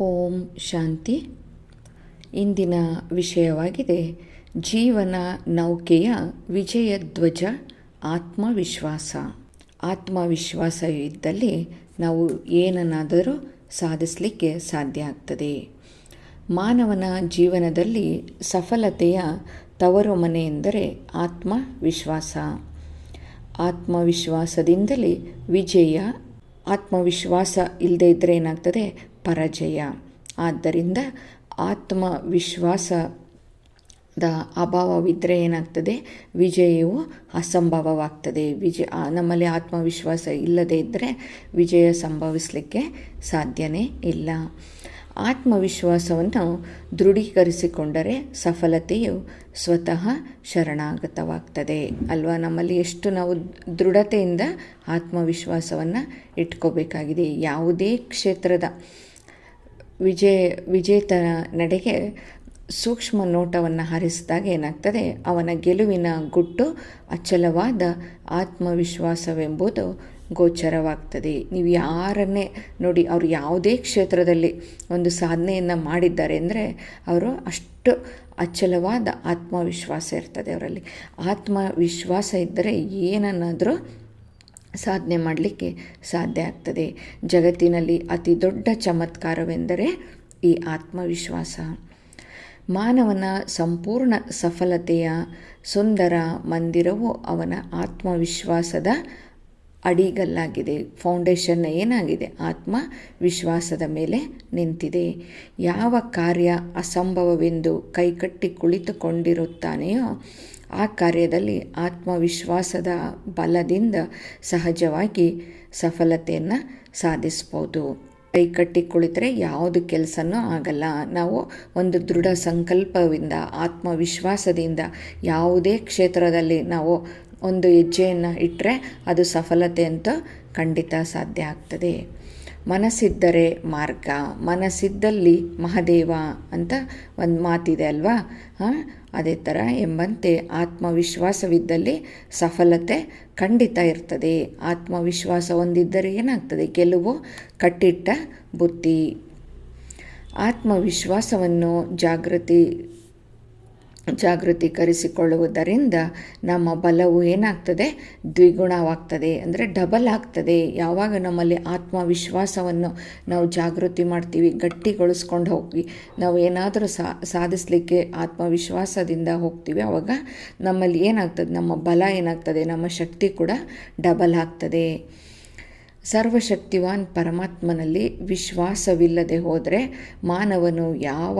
ಓಂ ಶಾಂತಿ. ಇಂದಿನ ವಿಷಯವಾಗಿದೆ, ಜೀವನ ನೌಕೆಯ ವಿಜಯ ಧ್ವಜ, ಆತ್ಮವಿಶ್ವಾಸ. ಆತ್ಮವಿಶ್ವಾಸ ಇದ್ದಲ್ಲಿ ನಾವು ಏನನ್ನಾದರೂ ಸಾಧಿಸಲಿಕ್ಕೆ ಸಾಧ್ಯ ಆಗ್ತದೆ. ಮಾನವನ ಜೀವನದಲ್ಲಿ ಸಫಲತೆಯ ತವರು ಮನೆ ಎಂದರೆ ಆತ್ಮವಿಶ್ವಾಸ. ಆತ್ಮವಿಶ್ವಾಸದಿಂದಲೇ ವಿಜಯ ಆತ್ಮವಿಶ್ವಾಸ ಇಲ್ಲದೇ ಇದ್ದರೆ ಏನಾಗ್ತದೆ? ಪರಾಜಯ. ಆದ್ದರಿಂದ ಆತ್ಮವಿಶ್ವಾಸದ ಅಭಾವವಿದ್ದರೆ ಏನಾಗ್ತದೆ? ವಿಜಯವು ಅಸಂಭವವಾಗ್ತದೆ. ವಿಜಯ ನಮ್ಮಲ್ಲಿ ಆತ್ಮವಿಶ್ವಾಸ ಇಲ್ಲದೇ ಇದ್ದರೆ ವಿಜಯ ಸಂಭವಿಸಲಿಕ್ಕೆ ಸಾಧ್ಯನೇ ಇಲ್ಲ. ಆತ್ಮವಿಶ್ವಾಸವನ್ನು ದೃಢೀಕರಿಸಿಕೊಂಡರೆ ಸಫಲತೆಯು ಸ್ವತಃ ಶರಣಾಗತವಾಗ್ತದೆ. ಅಲ್ವಾ? ನಮ್ಮಲ್ಲಿ ಎಷ್ಟು ನಾವು ದೃಢತೆಯಿಂದ ಆತ್ಮವಿಶ್ವಾಸವನ್ನು ಇಟ್ಕೋಬೇಕಾಗಿದೆ. ಯಾವುದೇ ಕ್ಷೇತ್ರದ ವಿಜಯ ವಿಜೇತನ ನಡೆಗೆ ಸೂಕ್ಷ್ಮ ನೋಟವನ್ನು ಹರಿಸಿದಾಗ ಏನಾಗ್ತದೆ? ಅವನ ಗೆಲುವಿನ ಗುಟ್ಟು ಅಚಲವಾದ ಆತ್ಮವಿಶ್ವಾಸವೆಂಬುದು ಗೋಚರವಾಗ್ತದೆ. ನೀವು ಯಾರನ್ನೇ ನೋಡಿ ಅವರು ಯಾವುದೇ ಕ್ಷೇತ್ರದಲ್ಲಿ ಒಂದು ಸಾಧನೆಯನ್ನು ಮಾಡಿದ್ದಾರೆ ಅಂದರೆ ಅವರು ಅಷ್ಟು ಅಚಲವಾದ ಆತ್ಮವಿಶ್ವಾಸ ಇರ್ತದೆ ಅವರಲ್ಲಿ. ಆತ್ಮವಿಶ್ವಾಸ ಇದ್ದರೆ ಏನನ್ನಾದರೂ ಸಾಧನೆ ಮಾಡಲಿಕ್ಕೆ ಸಾಧ್ಯ ಆಗ್ತದೆ. ಜಗತ್ತಿನಲ್ಲಿ ಅತಿ ದೊಡ್ಡ ಚಮತ್ಕಾರವೆಂದರೆ ಈ ಆತ್ಮವಿಶ್ವಾಸ. ಮಾನವನ ಸಂಪೂರ್ಣ ಸಫಲತೆಯ ಸುಂದರ ಮಂದಿರವು ಅವನ ಆತ್ಮವಿಶ್ವಾಸದ ಅಡಿಗಲ್ಲಾಗಿದೆ ಫೌಂಡೇಶನ್ ಏನಾಗಿದೆ? ಆತ್ಮ ವಿಶ್ವಾಸದ ಮೇಲೆ ನಿಂತಿದೆ. ಯಾವ ಕಾರ್ಯ ಅಸಂಭವವೆಂದು ಕೈಕಟ್ಟಿ ಕುಳಿತುಕೊಂಡಿರುತ್ತಾನೆಯೋ, ಆ ಕಾರ್ಯದಲ್ಲಿ ಆತ್ಮವಿಶ್ವಾಸದ ಬಲದಿಂದ ಸಹಜವಾಗಿ ಸಫಲತೆಯನ್ನು ಸಾಧಿಸ್ಬೋದು. ಕೈ ಕಟ್ಟಿ ಕುಳಿತರೆ ಯಾವುದು ಕೆಲಸನೂ ಆಗಲ್ಲ. ನಾವು ಒಂದು ದೃಢ ಸಂಕಲ್ಪದಿಂದ ಆತ್ಮವಿಶ್ವಾಸದಿಂದ ಯಾವುದೇ ಕ್ಷೇತ್ರದಲ್ಲಿ ನಾವು ಒಂದು ಹೆಜ್ಜೆಯನ್ನು ಇಟ್ಟರೆ ಅದು ಸಫಲತೆ ಅಂತ ಖಂಡಿತ ಸಾಧ್ಯ ಆಗ್ತದೆ. ಮನಸ್ಸಿದ್ದರೆ ಮಾರ್ಗ, ಮನಸ್ಸಿದ್ದಲ್ಲಿ ಮಹದೇವ ಅಂತ ಒಂದು ಮಾತಿದೆ ಅಲ್ವಾ? ಹಾಂ? ಅದೇ ಥರ ಎಂಬಂತೆ ಆತ್ಮವಿಶ್ವಾಸವಿದ್ದಲ್ಲಿ ಸಫಲತೆ ಖಂಡಿತ ಇರ್ತದೆ. ಆತ್ಮವಿಶ್ವಾಸ ಹೊಂದಿದ್ದರೆ ಏನಾಗ್ತದೆ? ಗೆಲುವು ಕಟ್ಟಿಟ್ಟ ಬುದ್ಧಿ. ಆತ್ಮವಿಶ್ವಾಸವನ್ನು ಜಾಗೃತಿ ಜಾಗೃತೀಕರಿಸಿಕೊಳ್ಳುವುದರಿಂದ ನಮ್ಮ ಬಲವು ಏನಾಗ್ತದೆ? ದ್ವಿಗುಣವಾಗ್ತದೆ. ಅಂದರೆ ಡಬಲ್ ಆಗ್ತದೆ. ಯಾವಾಗ ನಮ್ಮಲ್ಲಿ ಆತ್ಮವಿಶ್ವಾಸವನ್ನು ನಾವು ಜಾಗೃತಿ ಮಾಡ್ತೀವಿ, ಗಟ್ಟಿಗೊಳಿಸ್ಕೊಂಡು ಹೋಗಿ ನಾವು ಏನಾದರೂ ಸಾಧಿಸಲಿಕ್ಕೆ ಆತ್ಮವಿಶ್ವಾಸದಿಂದ ಹೋಗ್ತೀವಿ ಆವಾಗ ನಮ್ಮಲ್ಲಿ ಏನಾಗ್ತದೆ? ನಮ್ಮ ಬಲ ಏನಾಗ್ತದೆ? ನಮ್ಮ ಶಕ್ತಿ ಕೂಡ ಡಬಲ್ ಆಗ್ತದೆ. ಸರ್ವಶಕ್ತಿವಾನ್ ಪರಮಾತ್ಮನಲ್ಲಿ ವಿಶ್ವಾಸವಿಲ್ಲದೆ ಹೋದರೆ ಮಾನವನು ಯಾವ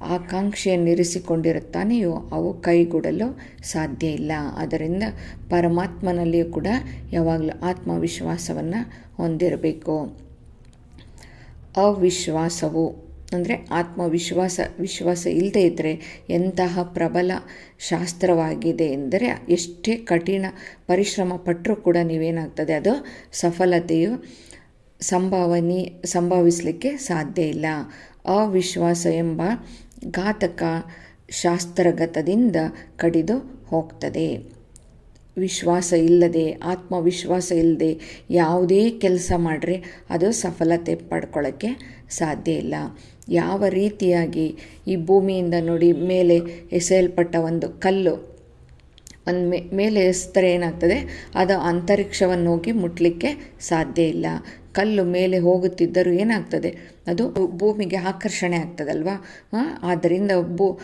ಆಕಾಂಕ್ಷೆಯನ್ನಿರಿಸಿಕೊಂಡಿರುತ್ತಾನೆಯೋ ಅವು ಕೈಗೂಡಲು ಸಾಧ್ಯ ಇಲ್ಲ. ಅದರಿಂದ ಪರಮಾತ್ಮನಲ್ಲಿಯೂ ಕೂಡ ಯಾವಾಗಲೂ ಆತ್ಮವಿಶ್ವಾಸವನ್ನು ಹೊಂದಿರಬೇಕು. ಅವಿಶ್ವಾಸವು ಅಂದರೆ ಆತ್ಮವಿಶ್ವಾಸ, ವಿಶ್ವಾಸ ಇಲ್ಲದೆ ಇದ್ದರೆ ಎಂತಹ ಪ್ರಬಲ ಶಾಸ್ತ್ರವಾಗಿದೆ ಎಂದರೆ ಎಷ್ಟೇ ಕಠಿಣ ಪರಿಶ್ರಮ ಪಟ್ಟರೂ ಕೂಡ ನೀವೇನಾಗ್ತದೆ, ಅದು ಸಫಲತೆಯು ಸಂಭಾವನೆ, ಸಂಭವಿಸಲಿಕ್ಕೆ ಸಾಧ್ಯ ಇಲ್ಲ. ಅವಿಶ್ವಾಸ ಎಂಬ ಘಾತಕ ಶಾಸ್ತ್ರಗತದಿಂದ ಕಡಿದು ಹೋಗ್ತದೆ. ವಿಶ್ವಾಸ ಇಲ್ಲದೆ, ಆತ್ಮವಿಶ್ವಾಸ ಇಲ್ಲದೆ ಯಾವುದೇ ಕೆಲಸ ಮಾಡಿದ್ರೆ ಅದು ಸಫಲತೆ ಪಡ್ಕೊಳ್ಳೋಕ್ಕೆ ಸಾಧ್ಯ ಇಲ್ಲ. ಯಾವ ರೀತಿಯಾಗಿ ಈ ಭೂಮಿಯಿಂದ ನೋಡಿ ಮೇಲೆ ಎಸೆಯಲ್ಪಟ್ಟ ಒಂದು ಕಲ್ಲು ಒಂದು ಮೇಲೆ ಎಸ್ತರೆ ಏನಾಗ್ತದೆ? ಅದು ಅಂತರಿಕ್ಷವನ್ನು ಹೋಗಿ ಮುಟ್ಟಲಿಕ್ಕೆ ಸಾಧ್ಯ ಇಲ್ಲ. ಕಲ್ಲು ಮೇಲೆ ಹೋಗುತ್ತಿದ್ದರೂ ಏನಾಗ್ತದೆ? ಅದು ಭೂಮಿಗೆ ಆಕರ್ಷಣೆ ಆಗ್ತದಲ್ವಾ? ಆದ್ದರಿಂದ ಭೂ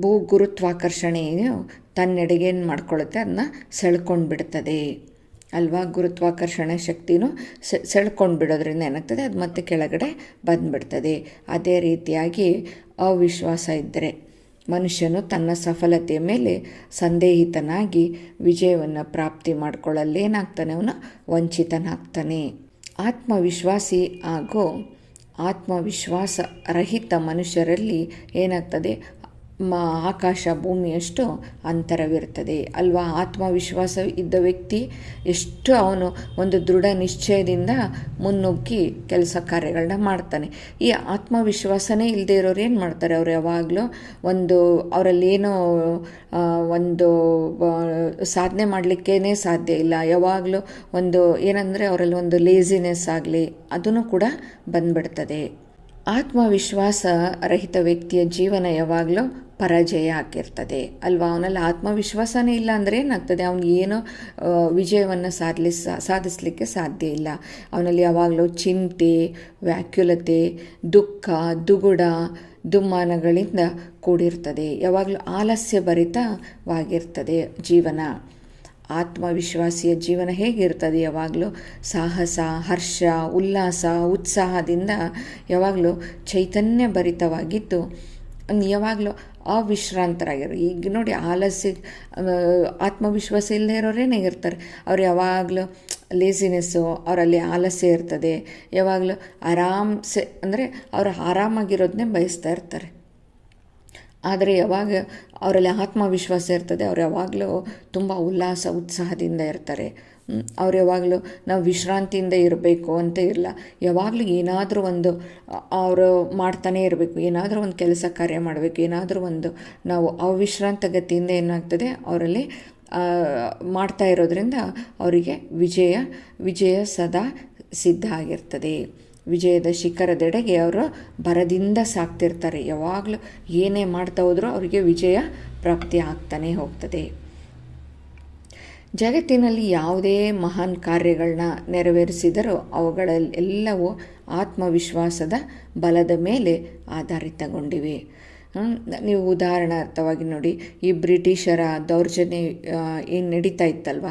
ಭೂ ಗುರುತ್ವಾಕರ್ಷಣೆಯು ತನ್ನೆಡೆಗೆ ಏನು ಮಾಡ್ಕೊಳ್ಳುತ್ತೆ? ಅದನ್ನ ಸೆಳ್ಕೊಂಡು ಬಿಡ್ತದೆ ಅಲ್ವಾ? ಗುರುತ್ವಾಕರ್ಷಣೆ ಶಕ್ತಿನೂ ಸೆಳ್ಕೊಂಡು ಬಿಡೋದ್ರಿಂದ ಏನಾಗ್ತದೆ? ಅದು ಮತ್ತೆ ಕೆಳಗಡೆ ಬಂದುಬಿಡ್ತದೆ. ಅದೇ ರೀತಿಯಾಗಿ ಅವಿಶ್ವಾಸ ಇದ್ದರೆ. ಮನುಷ್ಯನು ತನ್ನ ಸಫಲತೆಯ ಮೇಲೆ ಸಂದೇಹಿತನಾಗಿ ವಿಜಯವನ್ನು ಪ್ರಾಪ್ತಿ ಮಾಡಿಕೊಳ್ಳಲು ಏನಾಗ್ತಾನೆ ಅವನು ವಂಚಿತನಾಗ್ತಾನೆ. ಆತ್ಮವಿಶ್ವಾಸಿ ಹಾಗೂ ಆತ್ಮವಿಶ್ವಾಸ ರಹಿತ ಮನುಷ್ಯರಲ್ಲಿ ಏನಾಗ್ತದೆ? ಮ, ಆಕಾಶ ಭೂಮಿಯಷ್ಟು ಅಂತರವಿರ್ತದೆ ಅಲ್ವಾ? ಆತ್ಮವಿಶ್ವಾಸ ಇದ್ದ ವ್ಯಕ್ತಿ ಎಷ್ಟು ಅವನು ಒಂದು ದೃಢ ನಿಶ್ಚಯದಿಂದ ಮುನ್ನುಗ್ಗಿ ಕೆಲಸ ಕಾರ್ಯಗಳನ್ನ ಮಾಡ್ತಾನೆ. ಈ ಆತ್ಮವಿಶ್ವಾಸನೇ ಇಲ್ಲದೆ ಇರೋರು ಏನು ಮಾಡ್ತಾರೆ ಅವರು ಯಾವಾಗಲೂ? ಒಂದು ಅವರಲ್ಲಿ ಏನೋ ಒಂದು ಸಾಧನೆ ಮಾಡಲಿಕ್ಕೇ ಸಾಧ್ಯ ಇಲ್ಲ. ಯಾವಾಗಲೂ ಒಂದು ಏನಂದರೆ ಅವರಲ್ಲಿ ಒಂದು ಲೇಸಿನೆಸ್ ಆಗಲಿ ಅದನ್ನು ಕೂಡ ಬಂದ್ಬಿಡ್ತದೆ. ಆತ್ಮವಿಶ್ವಾಸ ರಹಿತ ವ್ಯಕ್ತಿಯ ಜೀವನ ಯಾವಾಗಲೂ ಪರಾಜಯ ಆಗಿರ್ತದೆ, ಅಲ್ವಾ? ಅವನಲ್ಲಿ ಆತ್ಮವಿಶ್ವಾಸನೇ ಇಲ್ಲ ಅಂದರೆ ಏನಾಗ್ತದೆ? ಅವನು ಏನೋ ವಿಜಯವನ್ನು ಸಾಧಲಿ ಸಾಧಿಸಲಿಕ್ಕೆ ಸಾಧ್ಯ ಇಲ್ಲ. ಅವನಲ್ಲಿ ಯಾವಾಗಲೂ ಚಿಂತೆ ವ್ಯಾಕ್ಯುಲತೆ ದುಃಖ, ದುಗುಡ, ದುಮ್ಮಾನಗಳಿಂದ ಕೂಡಿರ್ತದೆ. ಯಾವಾಗಲೂ ಆಲಸ್ಯ ಭರಿತವಾಗಿರ್ತದೆ ಜೀವನ. ಆತ್ಮವಿಶ್ವಾಸಿಯ ಜೀವನ ಹೇಗಿರ್ತದೆ? ಯಾವಾಗಲೂ ಸಾಹಸ, ಹರ್ಷ, ಉಲ್ಲಾಸ, ಉತ್ಸಾಹದಿಂದ ಯಾವಾಗಲೂ ಚೈತನ್ಯ ಭರಿತವಾಗಿದ್ದು ಯಾವಾಗಲೂ ಅವಿಶ್ರಾಂತರಾಗಿರು ಈಗ ನೋಡಿ ಆಲಸ್ಯ ಆತ್ಮವಿಶ್ವಾಸ ಇಲ್ಲದೆ ಇರೋರೇನೇ ಇರ್ತಾರೆ. ಅವ್ರು ಯಾವಾಗಲೂ ಲೇಸಿನೆಸ್ಸು ಅವರಲ್ಲಿ ಆಲಸ್ಯ ಇರ್ತದೆ. ಯಾವಾಗಲೂ ಆರಾಮ್ಸೆ, ಅಂದರೆ ಅವರು ಆರಾಮಾಗಿರೋದನ್ನೇ ಬಯಸ್ತಾ ಇರ್ತಾರೆ. ಆದರೆ ಯಾವಾಗ ಅವರಲ್ಲಿ ಆತ್ಮವಿಶ್ವಾಸ ಇರ್ತದೆ, ಅವ್ರು ಯಾವಾಗಲೂ ತುಂಬ ಉಲ್ಲಾಸ, ಉತ್ಸಾಹದಿಂದ ಇರ್ತಾರೆ. ಅವ್ರು ಯಾವಾಗಲೂ ನಾವು ವಿಶ್ರಾಂತಿಯಿಂದ ಇರಬೇಕು ಅಂತ ಇಲ್ಲ. ಯಾವಾಗಲೂ ಏನಾದರೂ ಒಂದು, ಅವರು ಮಾಡ್ತಾನೇ ಇರಬೇಕು. ಏನಾದರೂ ಒಂದು ಕೆಲಸ ಕಾರ್ಯ ಮಾಡಬೇಕು. ಏನಾದರೂ ಒಂದು ನಾವು ಅವಿಶ್ರಾಂತ ಗತಿಯಿಂದ ಏನಾಗ್ತದೆ, ಅವರಲ್ಲಿ ಮಾಡ್ತಾ ಇರೋದರಿಂದ ಅವರಿಗೆ ವಿಜಯ ವಿಜಯ ಸದಾ ಸಿದ್ಧ ಆಗಿರ್ತದೆ. ವಿಜಯದ ಶಿಖರದೆಡೆಗೆ ಅವರು ಬರದಿಂದ ಸಾಕ್ತಿರ್ತಾರೆ. ಯಾವಾಗಲೂ ಏನೇ ಮಾಡ್ತಾ ಹೋದರೂ ಅವರಿಗೆ ವಿಜಯ ಪ್ರಾಪ್ತಿ ಆಗ್ತಾನೆ ಹೋಗ್ತದೆ. ಜಗತ್ತಿನಲ್ಲಿ ಯಾವುದೇ ಮಹಾನ್ ಕಾರ್ಯಗಳನ್ನ ನೆರವೇರಿಸಿದರೂ ಅವುಗಳೆಲ್ಲವೂ ಆತ್ಮವಿಶ್ವಾಸದ ಬಲದ ಮೇಲೆ ಆಧಾರಿತಗೊಂಡಿವೆ. ನೀವು ಉದಾಹರಣಾರ್ಥವಾಗಿ ನೋಡಿ, ಈ ಬ್ರಿಟಿಷರ ದೌರ್ಜನ್ಯ ಏನು ನಡೀತಾ ಇತ್ತಲ್ವ?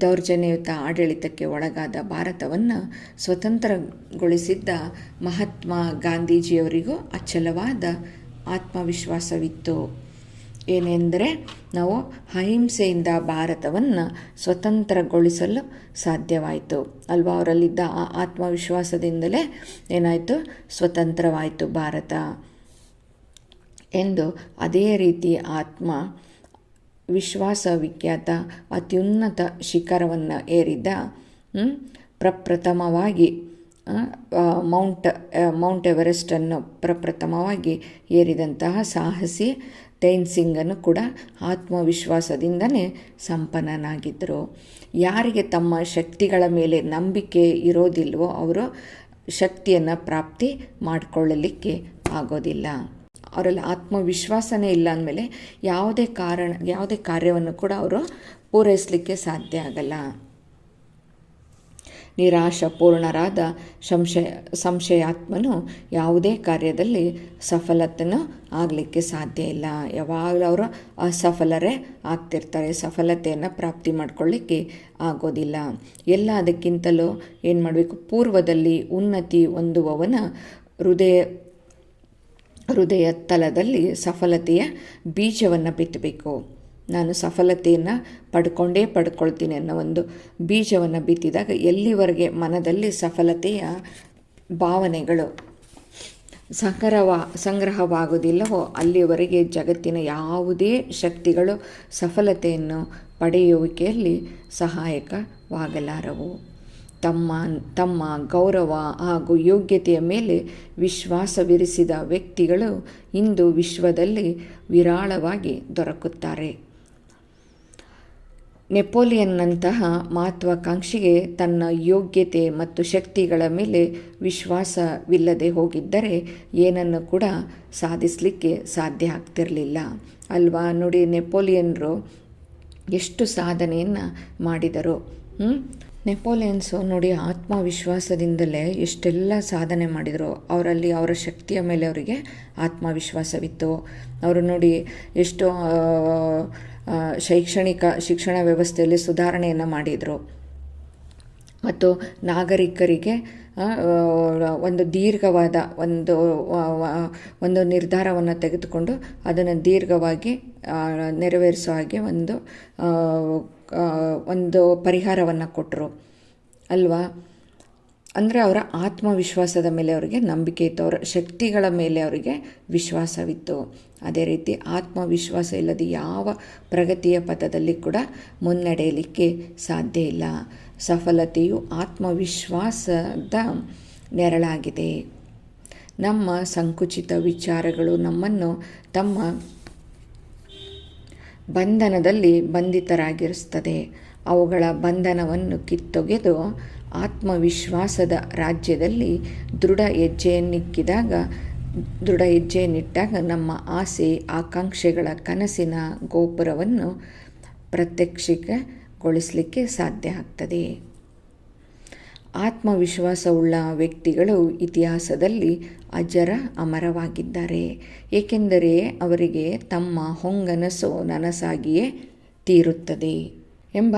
ದೌರ್ಜನ್ಯಯುತ ಆಡಳಿತಕ್ಕೆ ಒಳಗಾದ ಭಾರತವನ್ನು ಸ್ವತಂತ್ರಗೊಳಿಸಿದ್ದ ಮಹಾತ್ಮ ಗಾಂಧೀಜಿಯವರಿಗೂ ಅಚಲವಾದ ಆತ್ಮವಿಶ್ವಾಸವಿತ್ತು. ಏನೆಂದರೆ, ನಾವು ಅಹಿಂಸೆಯಿಂದ ಭಾರತವನ್ನು ಸ್ವತಂತ್ರಗೊಳಿಸಲು ಸಾಧ್ಯವಾಯಿತು. ಅಲ್ವಾ? ಅವರಲ್ಲಿದ್ದ ಆ ಆತ್ಮವಿಶ್ವಾಸದಿಂದಲೇ ಏನಾಯಿತು? ಸ್ವತಂತ್ರವಾಯಿತು ಭಾರತ. ಎಂದು ಅದೇ ರೀತಿ ಆತ್ಮ ವಿಶ್ವಾಸ ವಿಖ್ಯಾತ ಅತ್ಯುನ್ನತ ಶಿಖರವನ್ನು ಏರಿದ್ದ ಪ್ರಪ್ರಥಮವಾಗಿ ಮೌಂಟ್ ಮೌಂಟ್ ಎವರೆಸ್ಟನ್ನು ಪ್ರಪ್ರಥಮವಾಗಿ ಏರಿದಂತಹ ಸಾಹಸಿ ಸಿಂಗನ್ನು ಕೂಡ ಆತ್ಮವಿಶ್ವಾಸದಿಂದನೇ ಸಂಪನ್ನನಾಗಿದ್ದರು ಯಾರಿಗೆ ತಮ್ಮ ಶಕ್ತಿಗಳ ಮೇಲೆ ನಂಬಿಕೆ ಇರೋದಿಲ್ವೋ ಅವರು ಶಕ್ತಿಯನ್ನು ಪ್ರಾಪ್ತಿ ಮಾಡಿಕೊಳ್ಳಲಿಕ್ಕೆ ಆಗೋದಿಲ್ಲ. ಅವರಲ್ಲಿ ಆತ್ಮವಿಶ್ವಾಸನೇ ಇಲ್ಲ ಅಂದಮೇಲೆ ಯಾವುದೇ ಕಾರಣ, ಯಾವುದೇ ಕಾರ್ಯವನ್ನು ಕೂಡ ಅವರು ಪೂರೈಸಲಿಕ್ಕೆ ಸಾಧ್ಯ ಆಗಲ್ಲ. ನಿರಾಶಪೂರ್ಣರಾದ ಸಂಶಯ, ಸಂಶಯಾತ್ಮನು ಯಾವುದೇ ಕಾರ್ಯದಲ್ಲಿ ಸಫಲತೆನೂ ಆಗಲಿಕ್ಕೆ ಸಾಧ್ಯ ಇಲ್ಲ. ಯಾವಾಗಲೂ ಅವರು ಅಸಫಲರೇ ಆಗ್ತಿರ್ತಾರೆ. ಸಫಲತೆಯನ್ನು ಪ್ರಾಪ್ತಿ ಮಾಡ್ಕೊಳ್ಳಿಕ್ಕೆ ಆಗೋದಿಲ್ಲ. ಎಲ್ಲ ಅದಕ್ಕಿಂತಲೂ ಏನು ಮಾಡಬೇಕು? ಪೂರ್ವದಲ್ಲಿ ಉನ್ನತಿ ಹೊಂದುವವನ ಹೃದಯ ಹೃದಯ ತಲದಲ್ಲಿ ಸಫಲತೆಯ ಬೀಜವನ್ನು ಬಿತ್ತಬೇಕು. ನಾನು ಸಫಲತೆಯನ್ನು ಪಡ್ಕೊಂಡೇ ಪಡ್ಕೊಳ್ತೀನಿ ಅನ್ನೋ ಒಂದು ಬೀಜವನ್ನು ಬಿತ್ತಿದಾಗ ಎಲ್ಲಿವರೆಗೆ ಮನದಲ್ಲಿ ಸಫಲತೆಯ ಭಾವನೆಗಳು ಸಂಗ್ರಹವ ಸಂಗ್ರಹವಾಗುವುದಿಲ್ಲವೋ ಅಲ್ಲಿವರೆಗೆ ಜಗತ್ತಿನ ಯಾವುದೇ ಶಕ್ತಿಗಳು ಸಫಲತೆಯನ್ನು ಪಡೆಯುವಿಕೆಯಲ್ಲಿ ಸಹಾಯಕವಾಗಲಾರವು. ತಮ್ಮ ತಮ್ಮ ಗೌರವ ಹಾಗೂ ಯೋಗ್ಯತೆಯ ಮೇಲೆ ವಿಶ್ವಾಸವಿರಿಸಿದ ವ್ಯಕ್ತಿಗಳು ಇಂದು ವಿಶ್ವದಲ್ಲಿ ವಿರಾಳವಾಗಿ ದೊರಕುತ್ತಾರೆ. ನೆಪೋಲಿಯನ್ನಂತಹ ಮಹತ್ವಾಕಾಂಕ್ಷಿಗೆ ತನ್ನ ಯೋಗ್ಯತೆ ಮತ್ತು ಶಕ್ತಿಗಳ ಮೇಲೆ ವಿಶ್ವಾಸವಿಲ್ಲದೆ ಹೋಗಿದ್ದರೆ ಏನನ್ನು ಕೂಡ ಸಾಧಿಸಲಿಕ್ಕೆ ಸಾಧ್ಯ ಆಗ್ತಿರಲಿಲ್ಲ. ಅಲ್ವಾ? ನೋಡಿ, ನೆಪೋಲಿಯನ್ರು ಎಷ್ಟು ಸಾಧನೆಯನ್ನು ಮಾಡಿದರು. ನೆಪೋಲಿಯನ್ಸು ನೋಡಿ ಆತ್ಮವಿಶ್ವಾಸದಿಂದಲೇ ಎಷ್ಟೆಲ್ಲ ಸಾಧನೆ ಮಾಡಿದರು. ಅವರಲ್ಲಿ ಅವರ ಶಕ್ತಿಯ ಮೇಲೆ ಅವರಿಗೆ ಆತ್ಮವಿಶ್ವಾಸವಿತ್ತು. ಅವರು ನೋಡಿ ಎಷ್ಟು ಶೈಕ್ಷಣಿಕ ಶಿಕ್ಷಣ ವ್ಯವಸ್ಥೆಯಲ್ಲಿ ಸುಧಾರಣೆಯನ್ನು ಮಾಡಿದರು. ಮತ್ತು ನಾಗರಿಕರಿಗೆ ಒಂದು ದೀರ್ಘವಾದ ಒಂದು ಒಂದು ನಿರ್ಧಾರವನ್ನು ತೆಗೆದುಕೊಂಡು ಅದನ್ನು ದೀರ್ಘವಾಗಿ ನೆರವೇರಿಸೋ ಹಾಗೆ ಒಂದು ಒಂದು ಪರಿಹಾರವನ್ನು ಕೊಟ್ಟರು. ಅಲ್ವಾ? ಅಂದರೆ ಅವರ ಆತ್ಮವಿಶ್ವಾಸದ ಮೇಲೆ ಅವರಿಗೆ ನಂಬಿಕೆ ಇತ್ತು. ಅವರ ಶಕ್ತಿಗಳ ಮೇಲೆ ಅವರಿಗೆ ವಿಶ್ವಾಸವಿತ್ತು. ಅದೇ ರೀತಿ ಆತ್ಮವಿಶ್ವಾಸ ಇಲ್ಲದೆ ಯಾವ ಪ್ರಗತಿಯ ಪಥದಲ್ಲಿ ಕೂಡ ಮುನ್ನಡೆಯಲಿಕ್ಕೆ ಸಾಧ್ಯ ಇಲ್ಲ. ಸಫಲತೆಯು ಆತ್ಮವಿಶ್ವಾಸದ ನೆರಳಾಗಿದೆ. ನಮ್ಮ ಸಂಕುಚಿತ ವಿಚಾರಗಳು ನಮ್ಮನ್ನು ತಮ್ಮ ಬಂಧನದಲ್ಲಿ ಬಂಧಿತರಾಗಿರಿಸ್ತದೆ ಅವುಗಳ ಬಂಧನವನ್ನು ಕಿತ್ತೊಗೆದು ಆತ್ಮವಿಶ್ವಾಸದ ರಾಜ್ಯದಲ್ಲಿ ದೃಢ ಹೆಜ್ಜೆಯನ್ನಿಕ್ಕಿದಾಗ ದೃಢ ಹೆಜ್ಜೆಯನ್ನಿಟ್ಟಾಗ ನಮ್ಮ ಆಸೆ, ಆಕಾಂಕ್ಷೆಗಳ ಕನಸಿನ ಗೋಪುರವನ್ನು ಪ್ರತ್ಯಕ್ಷಗೊಳಿಸಲಿಕ್ಕೆ ಸಾಧ್ಯ ಆಗ್ತದೆ. ಆತ್ಮವಿಶ್ವಾಸವುಳ್ಳ ವ್ಯಕ್ತಿಗಳು ಇತಿಹಾಸದಲ್ಲಿ ಅಜರ ಅಮರವಾಗಿದ್ದಾರೆ. ಏಕೆಂದರೆ ಅವರಿಗೆ ತಮ್ಮ ಹೊಂಗನಸು ನನಸಾಗಿಯೇ ತೀರುತ್ತದೆ ಎಂಬ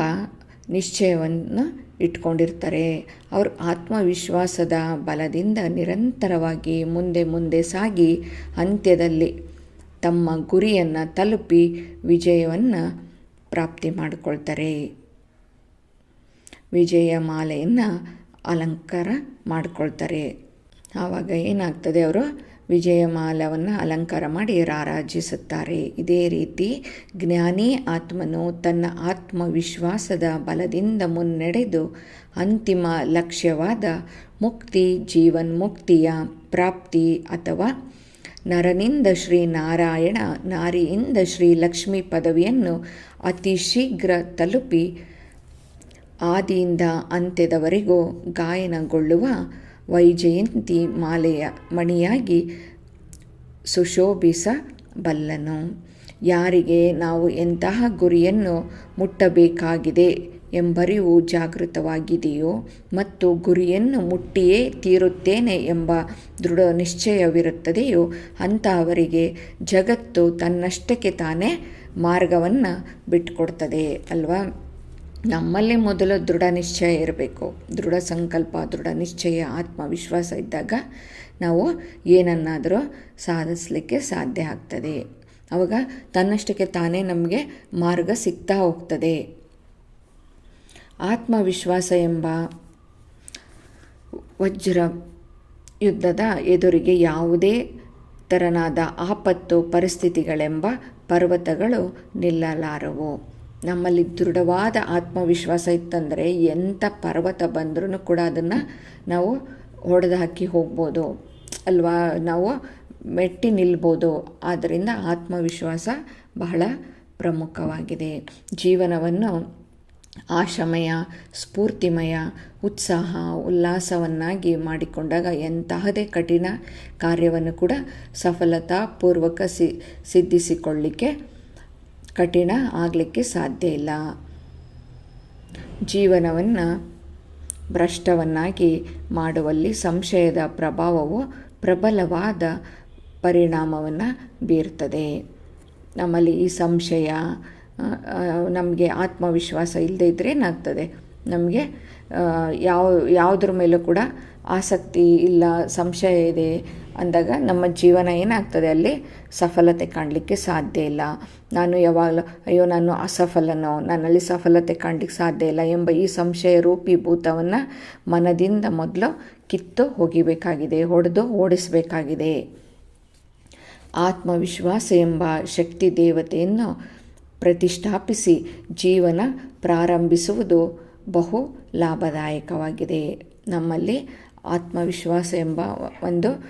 ನಿಶ್ಚಯವನ್ನು ಇಟ್ಕೊಂಡಿರ್ತಾರೆ. ಅವರು ಆತ್ಮವಿಶ್ವಾಸದ ಬಲದಿಂದ ನಿರಂತರವಾಗಿ ಮುಂದೆ ಮುಂದೆ ಸಾಗಿ, ಅಂತ್ಯದಲ್ಲಿ ತಮ್ಮ ಗುರಿಯನ್ನು ತಲುಪಿ ವಿಜಯವನ್ನು ಪ್ರಾಪ್ತಿ ಮಾಡಿಕೊಳ್ತಾರೆ. ವಿಜಯ ಮಾಲೆಯನ್ನು ಅಲಂಕಾರ ಮಾಡಿಕೊಳ್ತಾರೆ. ಆವಾಗ ಏನಾಗ್ತದೆ ಅವರು? ವಿಜಯಮಾಲವನ್ನು ಅಲಂಕಾರ ಮಾಡಿ ರಾರಾಜಿಸುತ್ತಾರೆ. ಇದೇ ರೀತಿ ಜ್ಞಾನಿ ಆತ್ಮನು ತನ್ನ ಆತ್ಮವಿಶ್ವಾಸದ ಬಲದಿಂದ ಮುನ್ನಡೆದು ಅಂತಿಮ ಲಕ್ಷ್ಯವಾದ ಮುಕ್ತಿ, ಜೀವನ್ಮುಕ್ತಿಯ ಪ್ರಾಪ್ತಿ ಅಥವಾ ನರನಿಂದ ಶ್ರೀ ನಾರಾಯಣ, ನಾರಿಯಿಂದ ಶ್ರೀ ಲಕ್ಷ್ಮಿ ಪದವಿಯನ್ನು ಅತಿ ಶೀಘ್ರ ತಲುಪಿ ಆದಿಯಿಂದ ಅಂತ್ಯದವರೆಗೂ ಗಾಯನಗೊಳ್ಳುವ ವೈಜಯಂತಿ ಮಾಲೆಯ ಮಣಿಯಾಗಿ ಸುಶೋಭಿಸಬಲ್ಲನು. ಯಾರಿಗೆ ನಾವು ಎಂತಹ ಗುರಿಯನ್ನು ಮುಟ್ಟಬೇಕಾಗಿದೆ? ಎಂಬರಿವು ಜಾಗೃತವಾಗಿದೆಯೋ ಮತ್ತು ಗುರಿಯನ್ನು ಮುಟ್ಟಿಯೇ ತೀರುತ್ತೇನೆ ಎಂಬ ದೃಢ ನಿಶ್ಚಯವಿರುತ್ತದೆಯೋ ಅಂಥವರಿಗೆ ಜಗತ್ತು ತನ್ನಷ್ಟಕ್ಕೆ ತಾನೇ ಮಾರ್ಗವನ್ನು ಬಿಟ್ಟುಕೊಡ್ತದೆ ಅಲ್ವಾ? ನಮ್ಮಲ್ಲಿ ಮೊದಲು ದೃಢ ನಿಶ್ಚಯ ಇರಬೇಕು. ದೃಢ ಸಂಕಲ್ಪ, ದೃಢ ನಿಶ್ಚಯ, ಆತ್ಮವಿಶ್ವಾಸ ಇದ್ದಾಗ ನಾವು ಏನನ್ನಾದರೂ ಸಾಧಿಸಲಿಕ್ಕೆ ಸಾಧ್ಯ ಆಗ್ತದೆ. ಆವಾಗ ತನ್ನಷ್ಟಕ್ಕೆ ತಾನೇ ನಮಗೆ ಮಾರ್ಗ ಸಿಗ್ತಾ ಹೋಗ್ತದೆ. ಆತ್ಮವಿಶ್ವಾಸ ಎಂಬ ವಜ್ರ ಯುದ್ಧದ ಎದುರಿಗೆ ಯಾವುದೇ ತೆರನಾದ ಆಪತ್ತು, ಪರಿಸ್ಥಿತಿಗಳೆಂಬ ಪರ್ವತಗಳು ನಿಲ್ಲಲಾರವು. ನಮ್ಮಲ್ಲಿ ದೃಢವಾದ ಆತ್ಮವಿಶ್ವಾಸ ಇತ್ತಂದರೆ ಎಂಥ ಪರ್ವತ ಬಂದರೂ ಕೂಡ ಅದನ್ನು ನಾವು ಹೊಡೆದು ಹಾಕಿ ಹೋಗ್ಬೋದು. ಅಲ್ವಾ? ನಾವು ಮೆಟ್ಟಿ ನಿಲ್ಬೋದು. ಆದ್ದರಿಂದ ಆತ್ಮವಿಶ್ವಾಸ ಬಹಳ ಪ್ರಮುಖವಾಗಿದೆ. ಜೀವನವನ್ನು ಆಶಮಯ, ಸ್ಫೂರ್ತಿಮಯ, ಉತ್ಸಾಹ, ಉಲ್ಲಾಸವನ್ನಾಗಿ ಮಾಡಿಕೊಂಡಾಗ ಎಂತಹದೇ ಕಠಿಣ ಕಾರ್ಯವನ್ನು ಕೂಡ ಸಫಲತಾಪೂರ್ವಕ ಸಿ, ಸಿದ್ಧಿಸಿಕೊಳ್ಳಿಕ್ಕೆ ಕಠಿಣ ಆಗಲಿಕ್ಕೆ ಸಾಧ್ಯ ಇಲ್ಲ. ಜೀವನವನ್ನು ಭ್ರಷ್ಟವನ್ನಾಗಿ ಮಾಡುವಲ್ಲಿ ಸಂಶಯದ ಪ್ರಭಾವವು ಪ್ರಬಲವಾದ ಪರಿಣಾಮವನ್ನು ಬೀರ್ತದೆ. ನಮ್ಮಲ್ಲಿ ಈ ಸಂಶಯ ನಮಗೆ ಆತ್ಮವಿಶ್ವಾಸ ಇಲ್ಲದೇ ಇದ್ದರೆ ಏನಾಗ್ತದೆ? ನಮಗೆ ಯಾವ, ಯಾವುದ್ರ ಮೇಲೂ ಕೂಡ ಆಸಕ್ತಿ ಇಲ್ಲ, ಸಂಶಯ ಇದೆ ಅಂದಾಗ ನಮ್ಮ ಜೀವನ ಏನಾಗ್ತದೆ? ಅಲ್ಲಿ ಸಫಲತೆ ಕಾಣಲಿಕ್ಕೆ ಸಾಧ್ಯ ಇಲ್ಲ. ನಾನು ಯಾವಾಗಲೂ ಅಯ್ಯೋ, ನಾನು ಅಸಫಲನೋ ನನ್ನಲ್ಲಿ ಸಫಲತೆ ಕಾಣಲಿಕ್ಕೆ ಸಾಧ್ಯ ಇಲ್ಲ ಎಂಬ ಈ ಸಂಶಯ ರೂಪಿ ಭೂತವನ್ನು ಮನದಿಂದ ಮೊದಲು ಕಿತ್ತು ಹೋಗಿಬೇಕಾಗಿದೆ, ಹೊಡೆದು ಓಡಿಸಬೇಕಾಗಿದೆ. ಆತ್ಮವಿಶ್ವಾಸ ಎಂಬ ಶಕ್ತಿ ದೇವತೆಯನ್ನು ಪ್ರತಿಷ್ಠಾಪಿಸಿ ಜೀವನ ಪ್ರಾರಂಭಿಸುವುದು ಬಹು ಲಾಭದಾಯಕವಾಗಿದೆ. ನಮ್ಮಲ್ಲಿ ಆತ್ಮವಿಶ್ವಾಸ ಎಂಬ ಒಂದು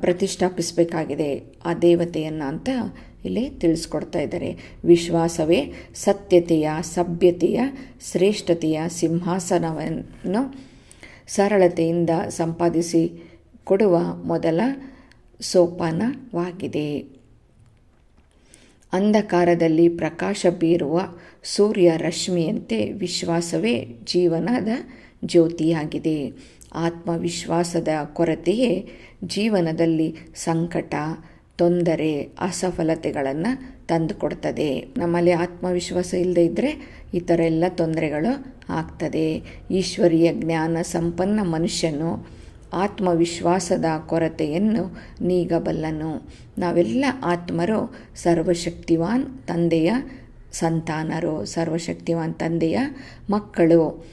ಪ್ರತಿಷ್ಠಾಪಿಸಬೇಕಾಗಿದೆ. ಆ ದೇವತೆಯನ್ನು ಅಂತ ಇಲ್ಲಿ ತಿಳಿಸ್ಕೊಡ್ತಾ ಇದ್ದಾರೆ. ವಿಶ್ವಾಸವೇ ಸತ್ಯತೆಯ, ಸಭ್ಯತೆಯ, ಶ್ರೇಷ್ಠತೆಯ ಸಿಂಹಾಸನವನ್ನು ಸರಳತೆಯಿಂದ ಸಂಪಾದಿಸಿ ಕೊಡುವ ಮೊದಲ ಸೋಪಾನವಾಗಿದೆ. ಅಂಧಕಾರದಲ್ಲಿ ಪ್ರಕಾಶ ಬೀರುವ ಸೂರ್ಯ ರಶ್ಮಿಯಂತೆ ವಿಶ್ವಾಸವೇ ಜೀವನದ ಜ್ಯೋತಿಯಾಗಿದೆ. ಆತ್ಮವಿಶ್ವಾಸದ ಕೊರತೆಯೇ ಜೀವನದಲ್ಲಿ ಸಂಕಟ, ತೊಂದರೆ, ಅಸಫಲತೆಗಳನ್ನು ತಂದುಕೊಡ್ತದೆ. ನಮ್ಮಲ್ಲಿ ಆತ್ಮವಿಶ್ವಾಸ ಇಲ್ಲದೆ ಇದ್ದರೆ ಈ ಥರ ಎಲ್ಲ ತೊಂದರೆಗಳು ಆಗ್ತದೆ. ಈಶ್ವರೀಯ ಜ್ಞಾನ ಸಂಪನ್ನ ಮನುಷ್ಯನು ಆತ್ಮವಿಶ್ವಾಸದ ಕೊರತೆಯನ್ನು ನೀಗಬಲ್ಲನು. ನಾವೆಲ್ಲ ಆತ್ಮರು ಸರ್ವಶಕ್ತಿವಾನ್ ತಂದೆಯ ಸಂತಾನರು, ಸರ್ವಶಕ್ತಿವಾನ್ ತಂದೆಯ ಮಕ್ಕಳು.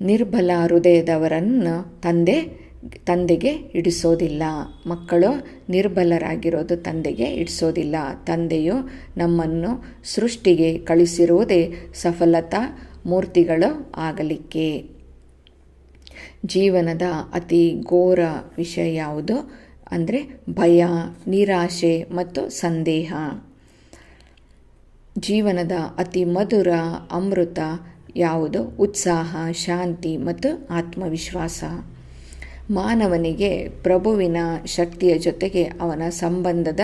ನಿರ್ಬಲ ಹೃದಯದವರನ್ನು ತಂದೆ, ತಂದೆಗೆ ಇಡಿಸೋದಿಲ್ಲ. ಮಕ್ಕಳು ನಿರ್ಬಲರಾಗಿರೋದು ತಂದೆಗೆ ಇಡಿಸೋದಿಲ್ಲ. ತಂದೆಯು ನಮ್ಮನ್ನು ಸೃಷ್ಟಿಗೆ ಕಳಿಸಿರುವುದೇ ಸಫಲತಾ ಮೂರ್ತಿಗಳು ಆಗಲಿಕ್ಕೆ. ಜೀವನದ ಅತಿ ಘೋರ ವಿಷಯ ಯಾವುದು? ಅಂದರೆ ಭಯ, ನಿರಾಶೆ ಮತ್ತು ಸಂದೇಹ. ಜೀವನದ ಅತಿ ಮಧುರ ಅಮೃತ ಯಾವುದು? ಉತ್ಸಾಹ, ಶಾಂತಿ ಮತ್ತು ಆತ್ಮವಿಶ್ವಾಸ. ಮಾನವನಿಗೆ ಪ್ರಭುವಿನ ಶಕ್ತಿಯ ಜೊತೆಗೆ ಅವನ ಸಂಬಂಧದ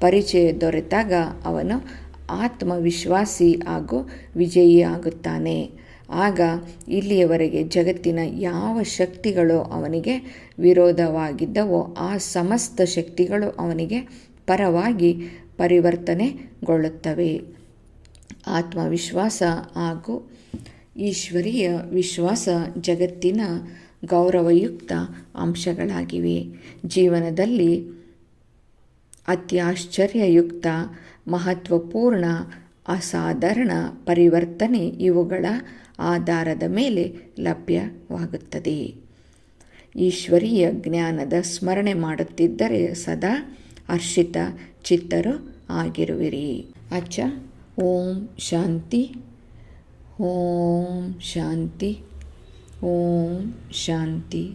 ಪರಿಚಯ ದೊರೆತಾಗ ಅವನು ಆತ್ಮವಿಶ್ವಾಸಿ ಹಾಗೂ ವಿಜಯಿ ಆಗುತ್ತಾನೆ ಆಗ ಇಲ್ಲಿಯವರೆಗೆ ಜಗತ್ತಿನ ಯಾವ ಶಕ್ತಿಗಳು ಅವನಿಗೆ ವಿರೋಧವಾಗಿದ್ದವೋ ಆ ಸಮಸ್ತ ಶಕ್ತಿಗಳು ಅವನಿಗೆ ಪರವಾಗಿ ಪರಿವರ್ತನೆಗೊಳ್ಳುತ್ತವೆ. ಆತ್ಮವಿಶ್ವಾಸ ಹಾಗೂ ಈಶ್ವರೀಯ ವಿಶ್ವಾಸ ಜಗತ್ತಿನ ಗೌರವಯುಕ್ತ ಅಂಶಗಳಾಗಿವೆ. ಜೀವನದಲ್ಲಿ ಅತ್ಯಾಶ್ಚರ್ಯಯುಕ್ತ, ಮಹತ್ವಪೂರ್ಣ, ಅಸಾಧಾರಣ ಪರಿವರ್ತನೆ ಇವುಗಳ ಆಧಾರದ ಮೇಲೆ ಲಭ್ಯವಾಗುತ್ತದೆ. ಈಶ್ವರೀಯ ಜ್ಞಾನದ ಸ್ಮರಣೆ ಮಾಡುತ್ತಿದ್ದರೆ ಸದಾ ಹರ್ಷಿತ ಚಿತ್ತರು ಆಗಿರುವಿರಿ. ಅಚ್ಚ. ಓಂ ಶಾಂತಿ. ಓಂ ಶಾಂತಿ. ಓಂ ಶಾಂತಿ.